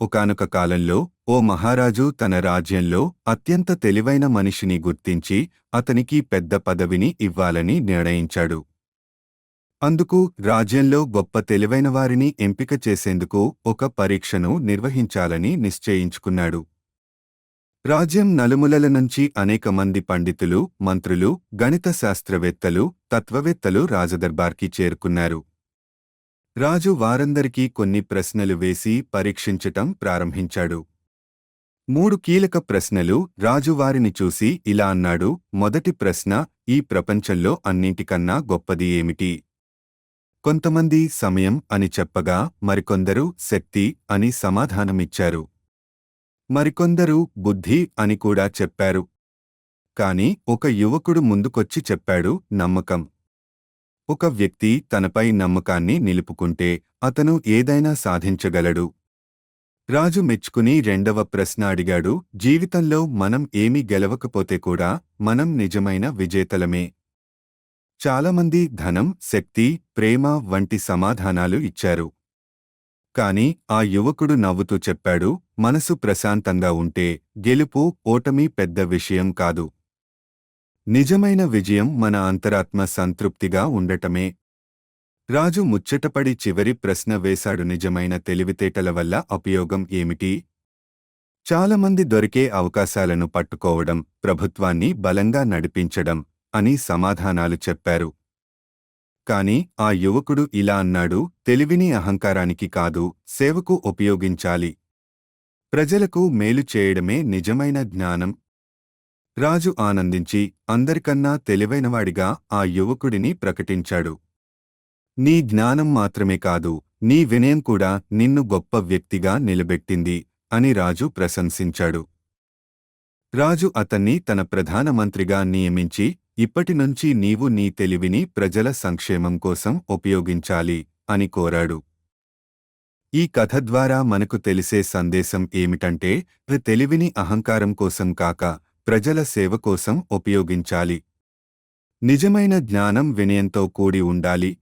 ఒకానొక కాలంలో ఓ మహారాజు తన రాజ్యంలో అత్యంత తెలివైన మనిషిని గుర్తించి అతనికి పెద్ద పదవిని ఇవ్వాలని నిర్ణయించాడు. అందుకు రాజ్యంలో గొప్ప తెలివైన వారిని ఎంపిక చేసేందుకు ఒక పరీక్షను నిర్వహించాలని నిశ్చయించుకున్నాడు. రాజ్యం నలుమూలల నుంచి అనేక మంది పండితులు మంత్రులు గణిత శాస్త్రవేత్తలు తత్వవేత్తలు రాజదర్బార్కి చేరుకున్నారు. రాజు వారందరికీ కొన్ని ప్రశ్నలు వేసి పరీక్షించటం ప్రారంభించాడు. మూడు కీలక ప్రశ్నలు రాజువారిని చూసి ఇలా అన్నాడు మొదటి ప్రశ్న ఈ ప్రపంచంలో అన్నింటికన్నా గొప్పది ఏమిటి? కొంతమంది సమయం అని చెప్పగా మరికొందరు శక్తి అని సమాధానమిచ్చారు. మరికొందరు బుద్ధి అని కూడా చెప్పారు. కాని ఒక యువకుడు ముందుకొచ్చి చెప్పాడు నమ్మకం. ఒక వ్యక్తి తనపై నమ్మకాన్ని నిలుపుకుంటే అతను ఏదైనా సాధించగలడు. రాజు మెచ్చుకుని రెండవ ప్రశ్న అడిగాడు జీవితంలో మనం ఏమీ గెలవకపోతే కూడా మనం నిజమైన విజేతలమే. చాలామంది ధనం శక్తి ప్రేమ వంటి సమాధానాలు ఇచ్చారు. కాని ఆ యువకుడు నవ్వుతూ చెప్పాడు మనసు ప్రశాంతంగా ఉంటే గెలుపు ఓటమి పెద్ద విషయం కాదు. నిజమైన విజయం మన అంతరాత్మ సంతృప్తిగా ఉండటమే. రాజు ముచ్చటపడి చివరి ప్రశ్న వేశాడు నిజమైన తెలివితేటల వల్ల ఉపయోగం ఏమిటి? చాలామంది దొరికే అవకాశాలను పట్టుకోవడం ప్రభుత్వాన్ని బలంగా నడిపించడం అని సమాధానాలు చెప్పారు. కాని ఆ యువకుడు ఇలా అన్నాడు తెలివిని అహంకారానికి కాదు సేవకు ఉపయోగించాలి. ప్రజలకు మేలు చేయడమే నిజమైన జ్ఞానం రాజు ఆనందించి అందరికన్నా తెలివైనవాడిగా ఆ యువకుడిని ప్రకటించాడు. నీ జ్ఞానం మాత్రమే కాదు నీ వినయం కూడా నిన్ను గొప్ప వ్యక్తిగా నిలబెట్టింది అని రాజు ప్రశంసించాడు. రాజు అతన్ని తన ప్రధానమంత్రిగా నియమించి ఇప్పటినుంచి నీవు నీ తెలివిని ప్రజల సంక్షేమం కోసం ఉపయోగించాలి అని కోరాడు. ఈ కథ ద్వారా మనకు తెలిసే సందేశం ఏమిటంటే తెలివిని అహంకారం కోసం కాక ప్రజల సేవ కోసం ఉపయోగించాలి. నిజమైన జ్ఞానం వినయంతో కూడి ఉండాలి.